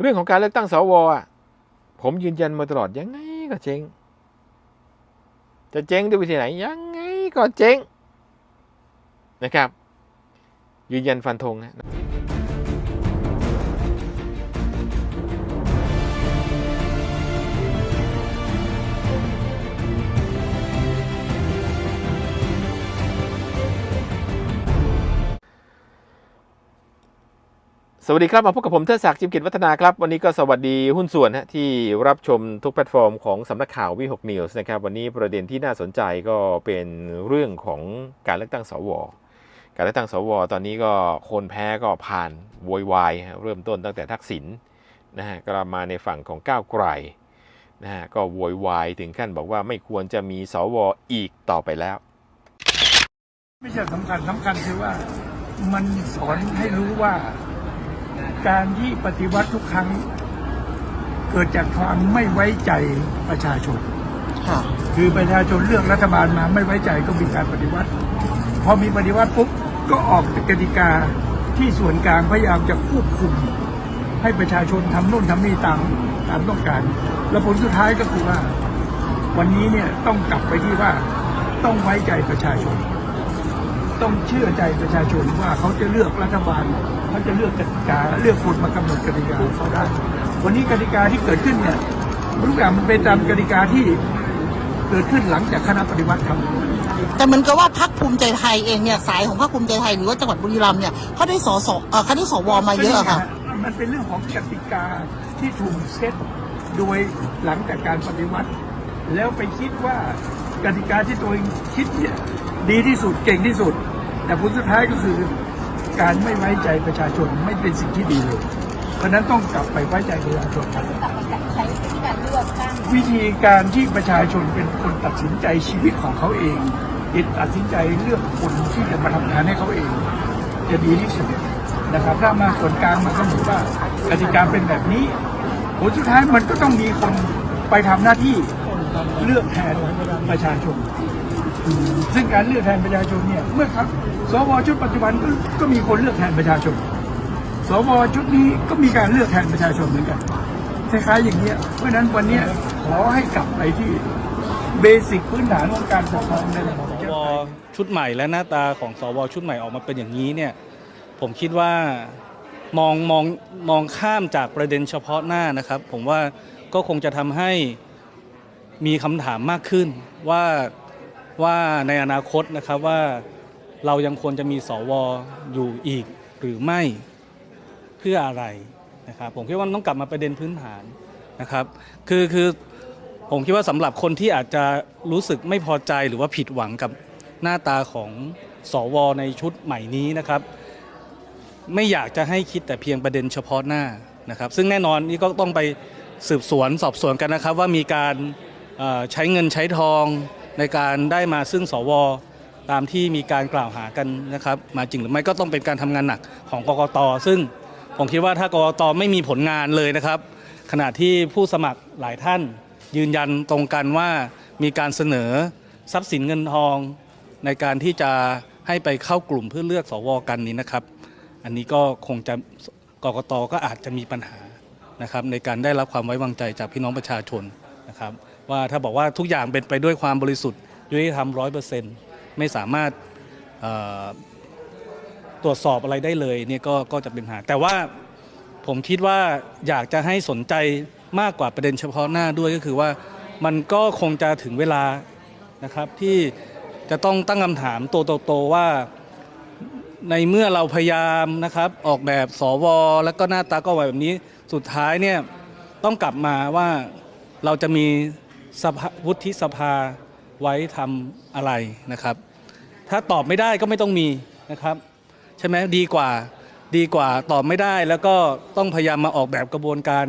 เรื่องของการเลือกตั้งสวอะผมยืนยันมาตลอดยังไงก็เจ๊งจะเจ๊งด้วยวิธีไหนยังไงก็เจ๊งนะครับ ยืนยันฟันธงนะ สวัสดีครับมาพบกับผมเทิดศักดิ์จิมกิจวัฒนาครับ วันนี้ก็สวัสดีหุ้นส่วนฮะที่รับชมทุกแพลตฟอร์มของสำนักข่าววิหกนิวส์นะครับวันนี้ประเด็นที่น่าสนใจก็เป็นเรื่องของการเลือกตั้งสว การเลือกตั้งสว ตอนนี้ก็คนแพ้ก็ผ่านโวยวายเริ่มต้นตั้งแต่ทักษิณนะฮะก็มาในฝั่งของก้าวไกลนะฮะก็โวยวายถึงขั้นบอกว่าไม่ควรจะมีสวอีกต่อไปแล้ว ไม่ใช่สำคัญสำคัญคือว่ามันสอนให้รู้ว่า การที่ปฏิวัติทุกครั้ง เกิดจากความไม่ไว้ใจประชาชนค่ะคือประชาชนเลือกรัฐบาลมาไม่ไว้ใจก็มีการปฏิวัติ พอมีปฏิวัติปุ๊บก็ออกกติกาที่ส่วนกลางพยายามจะควบคุม ให้ประชาชนทำโน่นทำนี่ตามตามต้องการ แล้วผลสุดท้ายก็คือว่า วันนี้เนี่ยต้องกลับไปที่ว่าต้องไว้ใจประชาชน ต้องเชื่อใจประชาชนว่าเขาจะเลือกรัฐบาล เขาจะเลือกกติกาเลือกคนมากำหนดกติกาของเขาได้ วันนี้กติกาที่เกิดขึ้นเนี่ยทุกอย่างมันเป็นตามกติกาที่เกิดขึ้นหลังจากคณะปฏิวัติทำแต่เหมือนกับว่าพรรคภูมิใจไทยเองเนี่ยสายของพรรคภูมิใจไทยหรือว่าจังหวัดบุรีรัมย์เนี่ยเขาได้สอสอเอ่อเขาได้สวมาเยอะอะค่ะมันเป็นเรื่องของกติกาที่ถูกเซตโดยหลังจากการปฏิวัติ แล้วไปคิดว่ากติกาที่ตัวเองคิดเนี่ยดีที่สุดเก่งที่สุด แต่ผลสุดท้ายก็คือ การไม่ไว้ใจประชาชนไม่เป็นสิ่งที่ดีเลย เพราะฉะนั้นต้องกลับไปไว้ใจประชาชนครับใช้วิธีการเลือกตั้งวิธีการที่ประชาชนเป็นคนตัดสินใจชีวิตของเขาเองติดตัดสินใจเลือกคนที่จะมาทำงานให้เขาเอง จะดีที่สุดนะครับถ้ามาส่วนกลางมันก็เหมือนว่ากติกาเป็นแบบนี้ผลสุดท้ายมันก็ต้องมีคนไปทำหน้าที่เลือกแทนประชาชน ซึ่งการเลือกแทนประชาชนเนี่ยเมื่อครับสวชุดปัจจุบันก็ก็มีคนเลือกแทนประชาชน สวชุดนี้ก็มีการเลือกแทนประชาชนเหมือนกันคล้ายๆอย่างเนี้ยเพราะนั้นวันนี้ขอให้กลับไปที่เบสิกพื้นฐานของการปกครองในระบบสวชุดใหม่และหน้าตาของสวชุดใหม่ออกมาเป็นอย่างนี้เนี่ยผมคิดว่ามองมองมองข้ามจากประเด็นเฉพาะหน้านะครับ ผมว่าก็คงจะทำให้มีคำถามมากขึ้นว่า ว่าในอนาคตนะครับว่าเรายังควรจะมีสวอยู่อีกหรือไม่เพื่ออะไรนะครับผมคิดว่ามันต้องกลับมาประเด็นพื้นฐานนะครับ คือคือผมคิดว่าสำหรับคนที่อาจจะรู้สึกไม่พอใจหรือว่าผิดหวังกับหน้าตาของสวในชุดใหม่นี้นะครับ ไม่อยากจะให้คิดแต่เพียงประเด็นเฉพาะหน้านะครับ ซึ่งแน่นอนนี่ก็ต้องไปสืบสวนสอบสวนกันนะครับ ว่ามีการใช้เงินใช้ทอง ในการได้มาซึ่งสวตามที่มีการกล่าวหากันนะครับ มาจริงหรือไม่ก็ต้องเป็นการทำงานหนักของกกต ซึ่งผมคิดว่าถ้ากกตไม่มีผลงานเลยนะครับ ขณะที่ผู้สมัครหลายท่านยืนยันตรงกันว่ามีการเสนอทรัพย์สินเงินทอง ในการที่จะให้ไปเข้ากลุ่มเพื่อเลือกสวกันนี้นะครับ อันนี้ก็คงจะกกตก็อาจจะมีปัญหานะครับในการได้รับความไว้วางใจจากพี่น้องประชาชนนะครับ ว่าถ้าบอกว่าทุกอย่างเป็นไปด้วยความบริสุทธิ์ยุติธรรมร้อยเปอร์เซ็นต์ไม่สามารถตรวจสอบอะไรได้เลยเนี่ยก็ก็จะเป็นปัญหา แต่ว่าผมคิดว่าอยากจะให้สนใจมากกว่าประเด็นเฉพาะหน้าด้วยก็คือว่ามันก็คงจะถึงเวลานะครับที่จะต้องตั้งคำถามตัวโตๆว่าในเมื่อเราพยายามนะครับออกแบบสวแล้วก็หน้าตาก็ไวแบบนี้สุดท้ายเนี่ยต้องกลับมาว่าเราจะมี วุฒิสภาไว้ทำอะไรนะครับ ถ้าตอบไม่ได้ก็ไม่ต้องมีนะครับ ใช่ไหมดีกว่าดีกว่าตอบไม่ได้แล้วก็ต้องพยายามมาออกแบบกระบวนการ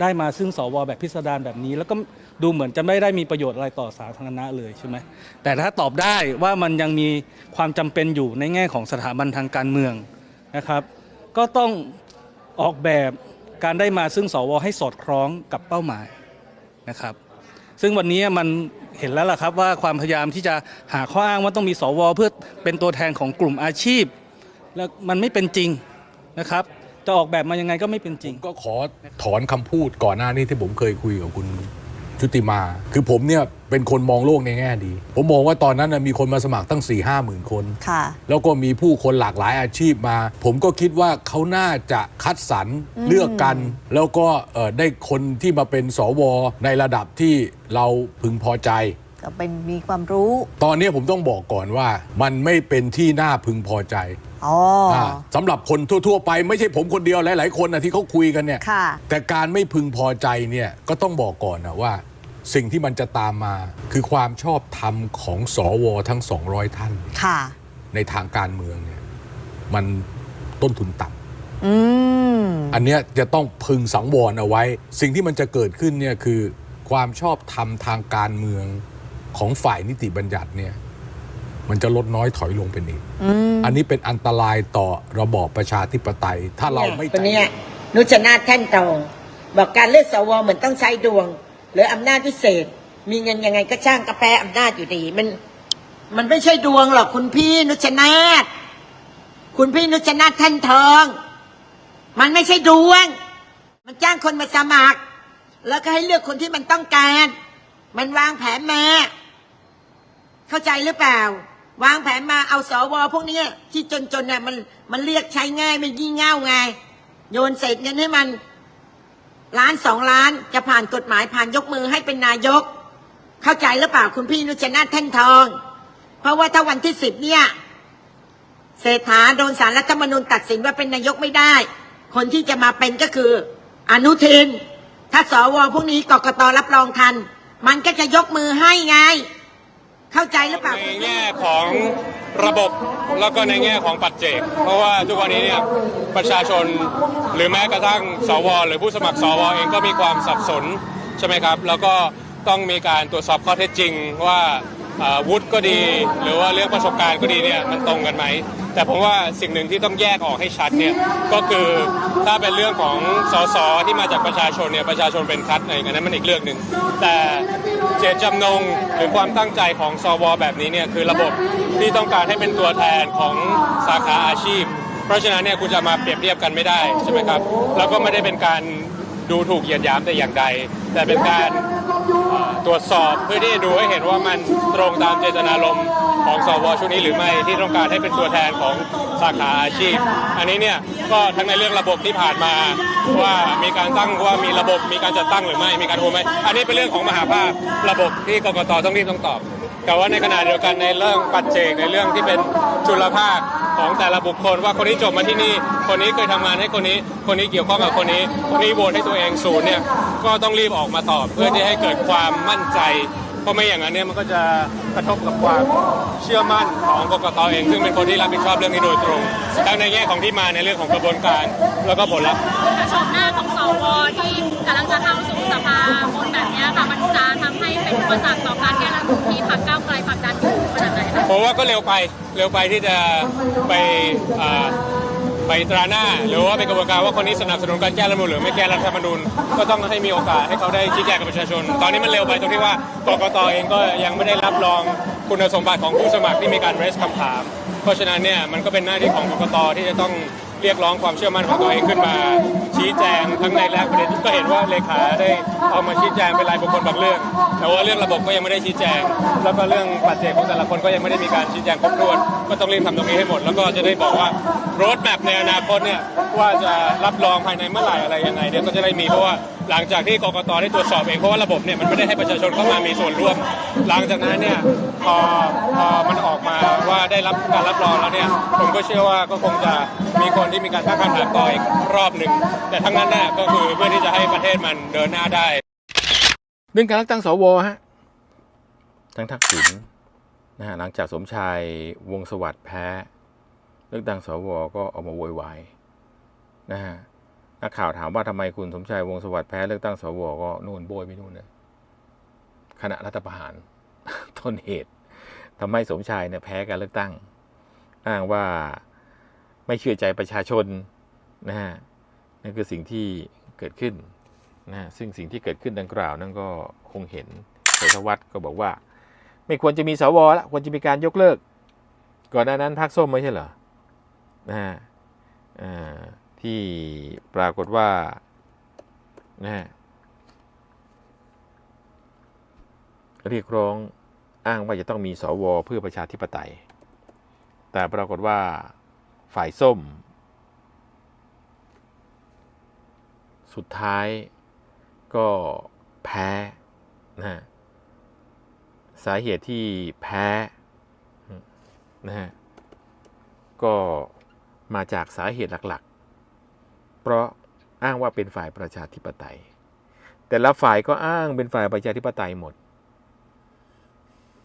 ได้มาซึ่งสวแบบพิสดารแบบนี้ แล้วก็ดูเหมือนจะไม่ได้มีประโยชน์อะไรต่อสาธารณะเลยใช่ไหมแต่ถ้าตอบได้ว่ามันยังมีความจำเป็นอยู่ในแง่ของสถาบันทางการเมืองนะครับ ก็ต้องออกแบบการได้มาซึ่งสวให้สอดคล้องกับเป้าหมายนะครับ ซึ่งวันนี้มันเห็นแล้วล่ะครับว่าความพยายามที่จะหาข้ออ้างว่าต้องมีสวเพื่อเป็นตัวแทนของกลุ่มอาชีพ แล้วมันไม่เป็นจริงนะครับ จะออกแบบมายังไงก็ไม่เป็นจริง ก็ขอถอนคำพูดก่อนหน้านี้ที่ผมเคยคุยกับคุณ ชุติมา คือผมเนี่ยเป็นคนมองโลกในแง่ดี ผมมองว่าตอนนั้นนะมีคนมาสมัครตั้ง4ี่ห้าหมื่นคน ค่ะ แล้วก็มีผู้คนหลากหลายอาชีพมา ผมก็คิดว่าเขาน่าจะคัดสรรเลือกกัน แล้วก็เอ่อได้คนที่มาเป็นสวในระดับที่เราพึงพอใจ ก็เป็นมีความรู้ ตอนนี้ผมต้องบอกก่อนว่า มันไม่เป็นที่น่าพึงพอใจอ๋ออาสำหรับคนทั่ว ๆ ไปไม่ใช่ผมคนเดียวหลาย ๆ คนนะที่เขาคุยกันเนี่ย ค่ะ แต่การไม่พึงพอใจเนี่ยก็ต้องบอกก่อนนะว่า สิ่งที่มันจะตามมา คือความชอบธรรมของสวทั้ง 200 ท่าน ค่ะ ในทางการเมืองเนี่ยมันต้นทุนต่ำ อืม อันเนี้ยจะต้องพึงสังวรเอาไว้ สิ่งที่มันจะเกิดขึ้นเนี่ยคือ ความชอบธรรมทางการเมือง ของฝ่ายนิติบัญญัติเนี่ยมันจะลดน้อยถอยลงเป็นอีกอืมอันนี้เป็นอันตรายต่อระบอบประชาธิปไตย ถ้าเราไม่คนเนี้ยนุชนาถแท่นทองบอกการเลือกสวเหมือนต้องใช้ดวง หรืออำนาจพิเศษ มีเงินยังไงก็ช่างกระแปรอำนาจอยู่ดี มัน มันไม่ใช่ดวงหรอกคุณพี่นุชนาถคุณพี่นุชนาถแท่นทอง มันไม่ใช่ดวง มันจ้างคนมาสมัคร แล้วก็ให้เลือกคนที่มันต้องการ มันวางแผนมา เข้าใจหรือเปล่า วางแผนมาเอาสวพวกนี้ที่จนๆน่ะมันมันเรียกใช้ง่ายไม่ยิ่งเง่าไงโยนเศษเงินให้มันล้านสองล้านจะผ่านกฎหมายผ่านยกมือให้เป็นนายก เข้าใจหรือเปล่าคุณพี่นุชนาถแท่นทอง เพราะว่าถ้าวันที่สิบเนี่ยเศรษฐาโดนสารรัฐธรรมนูญตัดสินว่าเป็นนายกไม่ได้ คนที่จะมาเป็นก็คือ อนุทิน ถ้าสวพวกนี้กกตรับรองทัน มันก็จะยกมือให้ไง เข้าใจหรือเปล่าในแง่ของระบบแล้วก็ในแง่ของปัจเจก เพราะว่าทุกวันนี้เนี่ยประชาชนหรือแม้กระทั่งสว หรือผู้สมัครสวเองก็มีความสับสนใช่ไหมครับ แล้วก็ต้องมีการตรวจสอบข้อเท็จจริงว่า วุฒิก็ดี หรือว่าเรื่องประสบการณ์ก็ดีเนี่ยมันตรงกันไหม แต่ผมว่าสิ่งหนึ่งที่ต้องแยกออกให้ชัดเนี่ยก็คือถ้าเป็นเรื่องของสสที่มาจากประชาชนเนี่ยประชาชนเป็นคัดเองอันนั้นมันอีกเรื่องหนึ่งแต่เจตจำนงหรือความตั้งใจของสวแบบนี้เนี่ยคือระบบที่ต้องการให้เป็นตัวแทนของสาขาอาชีพ เพราะฉะนั้นเนี่ยคุณจะมาเปรียบเทียบกันไม่ได้ใช่ไหมครับแล้วก็ไม่ได้เป็นการดูถูกเหยียดหยามแต่อย่างใด แต่เป็นการ ตรวจสอบเพื่อที่จะดูให้เห็นว่ามันตรงตามเจตนารมณ์ของสวชุดนี้หรือไม่ที่ต้องการให้เป็นตัวแทนของสาขาอาชีพ อันนี้เนี่ยก็ทั้งในเรื่องระบบที่ผ่านมา ว่ามีการตั้งว่ามีระบบมีการจัดตั้งหรือไม่มีการโอนไหมอันนี้เป็นเรื่องของมหาภาคระบบที่กกตต้องรีบต้องตอบ แต่ว่าในขณะเดียวกันในเรื่องปัจเจกในเรื่องที่เป็นจุลภาค ของแต่ละบุคคล ว่าคนนี้จบมาที่นี่ คนนี้เคยทำงานให้คนนี้ คนนี้เกี่ยวข้องกับคนนี้ คนนี้โหวตให้ตัวเองศูนย์เนี่ย ก็ต้องรีบออกมาตอบเพื่อที่ให้เกิดความมั่นใจ เพราะไม่อย่างนั้นเนี่ยมันก็จะกระทบกับความเชื่อมั่นของกกตเอง ซึ่งเป็นคนที่รับผิดชอบเรื่องนี้โดยตรงทั้งในแง่ของที่มาในเรื่องของกระบวนการ แล้วก็ผลลัพธ์โฉมหน้าของสวที่กำลังจะเข้าสู่สภาคนแบบนี้ค่ะมันจะทำให้เป็นอุปสรรคต่อการแก้รัฐธรรมนูญที่พรรคก้าวไกลผลักดัน ผมว่าก็เร็วไปเร็วไปที่จะไปไปตราหน้า หรือว่าเป็นกระบวนการว่าคนนี้สนับสนุนการแก้รัฐธรรมนูญหรือไม่แก้รัฐธรรมนูญก็ต้องให้มีโอกาสให้เขาได้ชี้แจงกับประชาชน ตอนนี้มันเร็วไปตรงที่ว่ากกตเองก็ยังไม่ได้รับรองคุณสมบัติของผู้สมัครที่มีการเรสคำถาม เพราะฉะนั้นเนี่ยมันก็เป็นหน้าที่ของกกตที่จะต้อง เรียกร้องความเชื่อมั่นของตัวเองขึ้นมา ชี้แจงทั้งในและประเด็นก็เห็นว่าเลขาได้เอามาชี้แจงเป็นรายบุคคลบางเรื่อง แต่ว่าเรื่องระบบก็ยังไม่ได้ชี้แจง แล้วก็เรื่องปัจเจกของแต่ละคนก็ยังไม่ได้มีการชี้แจงครบถ้วน ก็ต้องรีบทำตรงนี้ให้หมด แล้วก็จะได้บอกว่ารถแมพในอนาคตเนี่ยว่าจะรับรองภายในเมื่อไหร่อะไรยังไงเนี่ยก็จะได้มีเพราะว่า หลังจากที่กกตได้ตรวจสอบเองเพราะว่าระบบเนี่ยมันไม่ได้ให้ประชาชนเข้ามามีส่วนร่วม หลังจากนั้นเนี่ยพอพอมันออกมาว่าได้รับการรับรองแล้วเนี่ยผมก็เชื่อว่าก็คงจะมีคนที่มีการตั้งคำถามต่ออีกรอบหนึ่งแต่ทั้งนั้นน่ะก็คือเพื่อที่จะให้ประเทศมันเดินหน้าได้เรื่องการเลือกตั้งสวฮะทั้งทักษิณนะฮะหลังจากสมชายวงศ์สวัสดิ์แพ้ เลือกตั้งสวก็ออกมาโวยวายนะฮะ นักข่าวถามว่าทำไมคุณสมชายวงสวัสดิ์แพ้เลือกตั้งสวก็นู่นโบยไม่นู่นเลยคณะรัฐประหารต้นเหตุทำให้สมชายเนี่ยแพ้การเลือกตั้ง อ้างว่าไม่เชื่อใจประชาชนนะฮะนั่นคือสิ่งที่เกิดขึ้นนะฮะซึ่งสิ่งที่เกิดขึ้นดังกล่าวนั่นก็คงเห็นเศรษฐวัฒน์ก็บอกว่า ไม่ควรจะมีสวละควรจะมีการยกเลิก ก่อนหน้านั้นพักส้มไม่ใช่เหรอนะฮะอ่า ที่ปรากฏว่านะเรียกร้องอ้างว่าจะต้องมีสวเพื่อประชาธิปไตย แต่ปรากฏว่าฝ่ายส้ม สุดท้ายก็แพ้นะสาเหตุที่แพ้นะฮะก็มาจากสาเหตุหลักๆ เพราะอ้างว่าเป็นฝ่ายประชาธิปไตย แต่ละฝ่ายก็อ้างเป็นฝ่ายประชาธิปไตยหมด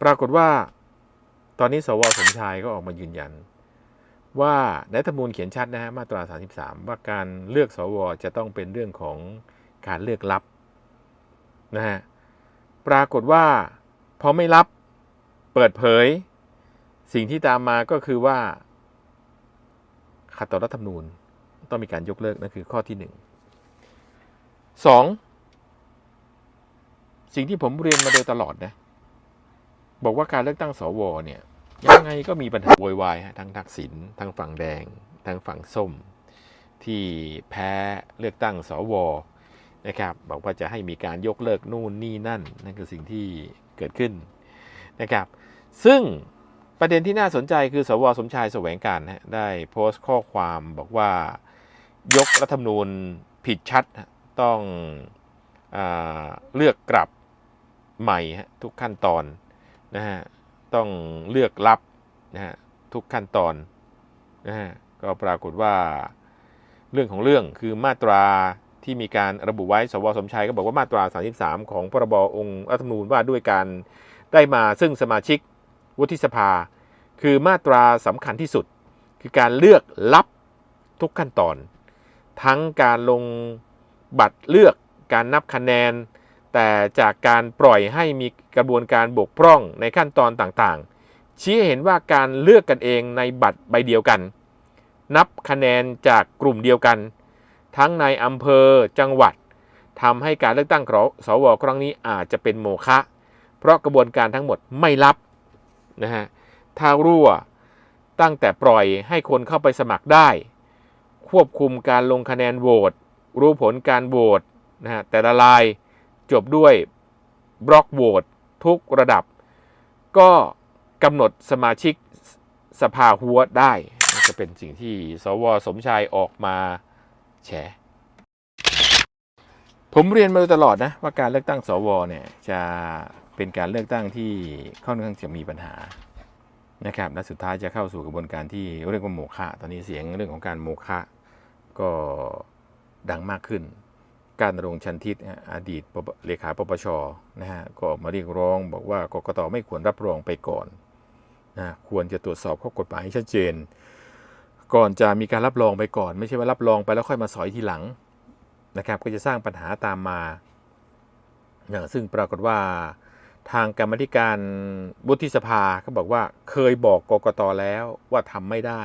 ปรากฏว่า ตอนนี้สวสมชายก็ออกมายืนยัน ว่าในรัฐธรรมนูญเขียนชัดนะฮะมาตรา 33 ว่าการเลือกสวจะต้องเป็นเรื่องของการเลือกลับนะฮะปรากฏว่าพอไม่รับเปิดเผย สิ่งที่ตามมาก็คือว่าขัดต่อรัฐธรรมนูญ ต้องมีการยกเลิกนั่นคือข้อที่หนึ่งสองสิ่งที่ผมเรียนมาโดยตลอดนะบอกว่าการเลือกตั้งสวเนี่ยยังไงก็มีปัญหาโวยวายฮะทั้งทักษิณทั้งฝั่งแดง ทั้งฝั่งส้ม ที่แพ้เลือกตั้งสวนะครับบอกว่าจะให้มีการยกเลิกนู่นนี่นั่น นั่นคือสิ่งที่เกิดขึ้นนะครับ ซึ่งประเด็นที่น่าสนใจคือสวสมชายแสวงการได้โพสต์ข้อความบอกว่า ยกรัฐธรรมนูญผิดชัดต้องอเลือกกลับใหม่ทุกขั้นตอนนะฮะต้องเลือกรับนะฮะทุกขั้นตอนนะฮะก็ปรากฏว่าเรื่องของเรื่องคือมาตราที่มีการระบุไว้ สวสมชัยก็บอกว่ามาตรา 33 ของพรบองค์รัฐธรรมนูญว่าด้วยการได้มาซึ่งสมาชิกวุฒิสภา คือมาตราสำคัญที่สุด คือการเลือกรับทุกขั้นตอน ทั้งการลงบัตรเลือกการนับคะแนน แต่จากการปล่อยให้มีกระบวนการบกพร่องในขั้นตอนต่างๆ ชี้เห็นว่าการเลือกกันเองในบัตรใบเดียวกัน นับคะแนนจากกลุ่มเดียวกัน ทั้งในอำเภอจังหวัดทำให้การเลือกตั้งของสวครั้งนี้อาจจะเป็นโมฆะเพราะกระบวนการทั้งหมดไม่รับนะฮะถ้ารั่วตั้งแต่ปล่อยให้คนเข้าไปสมัครได้ ควบคุมการลงคะแนนโหวตรู้ผลการโหวตนะฮะแต่ละลายจบด้วยบล็อกโหวตทุกระดับ ก็กำหนดสมาชิกสภาหัวได้จะเป็นสิ่งที่สวสมชายออกมาแฉผมเรียนมาโดยตลอดนะว่าการเลือกตั้งสวเนี่ยจะเป็นการเลือกตั้งที่ค่อนข้างจะมีปัญหา นะครับและสุดท้ายจะเข้าสู่กระบวนการที่เรียกว่าโมฆะตอนนี้เสียงเรื่องของการโมฆะก็ดังมากขึ้น การณรงค์ชันทิตนะฮะอดีตเลขาปปชนะฮะก็ออกมาเรียกร้อง บอกว่ากกตไม่ควรรับรองไปก่อนนะควรจะตรวจสอบข้อกฎหมายให้ชัดเจน ก่อนจะมีการรับรองไปก่อน ไม่ใช่ว่ารับรองไปแล้วค่อยมาสอยทีหลังนะครับ ก็จะสร้างปัญหาตามมาอย่างซึ่งปรากฏว่า ทางกรรมธิการวุฒิสภาก็บอกว่าเคยบอกกกตแล้วว่าทำไม่ได้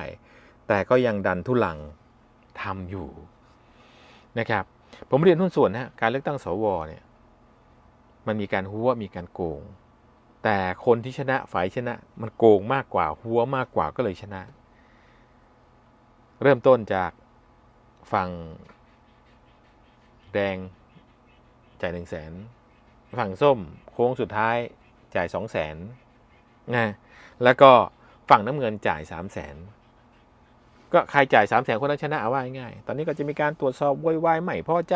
แต่ก็ยังดันทุลังทำอยู่นะครับ ผมเรียนหุ้นส่วนนะฮะการเลือกตั้งสวเนี่ยมันมีการหัวมีการโกง แต่คนที่ชนะฝ่ายชนะ มันโกงมากกว่าหัวมากกว่าก็เลยชนะ เริ่มต้นจากฝั่งแดงจ่ายหนึ่งแสน ฝั่งส้มโค้งสุดท้ายจ่ายสองแสนนะแล้วก็ฝั่งน้ำเงินจ่ายสามแสนก็ใครจ่ายสามแสนคนนั้นชนะเอาว่าง่ายตอนนี้ก็จะมีการตรวจสอบโวยวายไม่พอใจ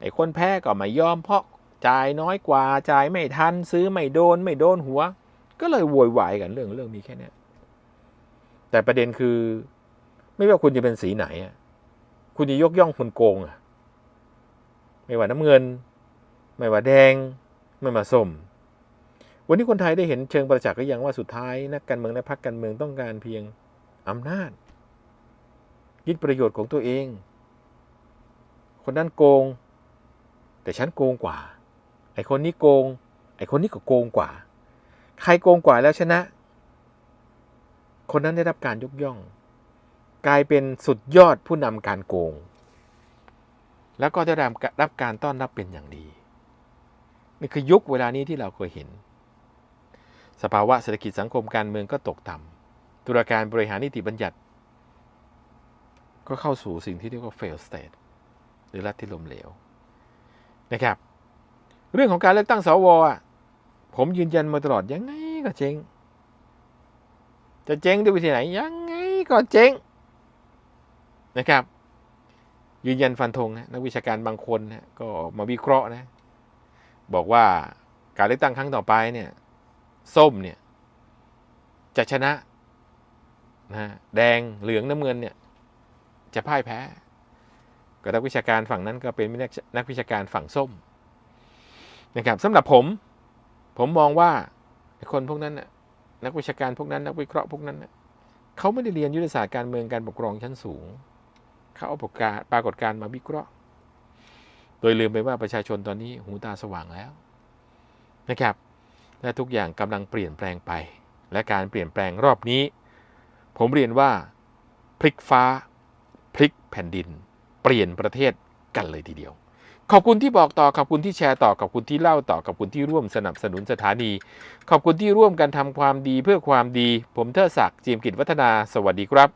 ไอ้คนแพ้ก็ไม่ยอมเพราะจ่ายน้อยกว่าจ่ายไม่ทันซื้อไม่โดนไม่โดนหัว ก็เลยโวยวายกันเรื่องเรื่องมีแค่นี้แต่ประเด็นคือ ไม่ว่าคุณจะเป็นสีไหนคุณจะยกย่องคนโกงอะไม่ว่าน้ำเงิน ไม่ว่าแดง ไม่ว่าส้มวันนี้คนไทยได้เห็นเชิงประจักษ์ก็ยังว่าสุดท้ายนักการเมืองและพรรคการเมืองต้องการเพียงอำนาจ ยึดประโยชน์ของตัวเอง คนนั้นโกง แต่ฉันโกงกว่า ไอ้คนนี้โกง ไอ้คนนี้ก็โกงกว่า ใครโกงกว่าแล้วชนะ คนนั้นได้รับการยกย่อง กลายเป็นสุดยอดผู้นำการโกง แล้วก็ได้รับการต้อนรับเป็นอย่างดี นี่คือยุคเวลานี้ที่เราเคยเห็น สภาวะเศรษฐกิจสังคมการเมืองก็ตกต่ำตุลาการบริหารนิติบัญญัติ ก็เข้าสู่สิ่งที่เรียกว่า fail state หรือรัฐที่ล้มเหลวนะครับ เรื่องของการเลือกตั้งสวอะผมยืนยันมาตลอดยังไงก็เจ๊งจะเจ๊งด้วยวิธีไหนยังไงก็เจ๊งนะครับ ยืนยันฟันธงนะนักวิชาการบางคนนะก็มาวิเคราะห์นะ บอกว่าการเลือกตั้งครั้งต่อไปเนี่ยส้มเนี่ยจะชนะนะแดงเหลืองน้ำเงินเนี่ยจะพ่ายแพ้ก็นักวิชาการฝั่งนั้นก็เป็นนักวิชาการฝั่งส้มนะครับสำหรับผม ผมมองว่าคนพวกนั้นนักวิชาการพวกนั้น นักวิเคราะห์พวกนั้นเขาไม่ได้เรียนยุทธศาสตร์การเมืองการปกครองชั้นสูง เขาเอาปรากฏการณ์ปรากฏการณ์มาวิเคราะห์ โดยลืมไปว่าประชาชนตอนนี้หูตาสว่างแล้วนะครับและทุกอย่างกำลังเปลี่ยนแปลงไป และการเปลี่ยนแปลงรอบนี้ ผมเรียนว่าพลิกฟ้าพลิกแผ่นดิน เปลี่ยนประเทศกันเลยทีเดียว ขอบคุณที่บอกต่อขอบคุณที่แชร์ต่อขอบคุณที่เล่าต่อขอบคุณที่ร่วมสนับสนุนสถานี ขอบคุณที่ร่วมกันทำความดีเพื่อความดี ผมเทิดศักดิ์จีมกิจวัฒนา สวัสดีครับ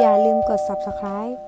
อย่าลืมกด subscribe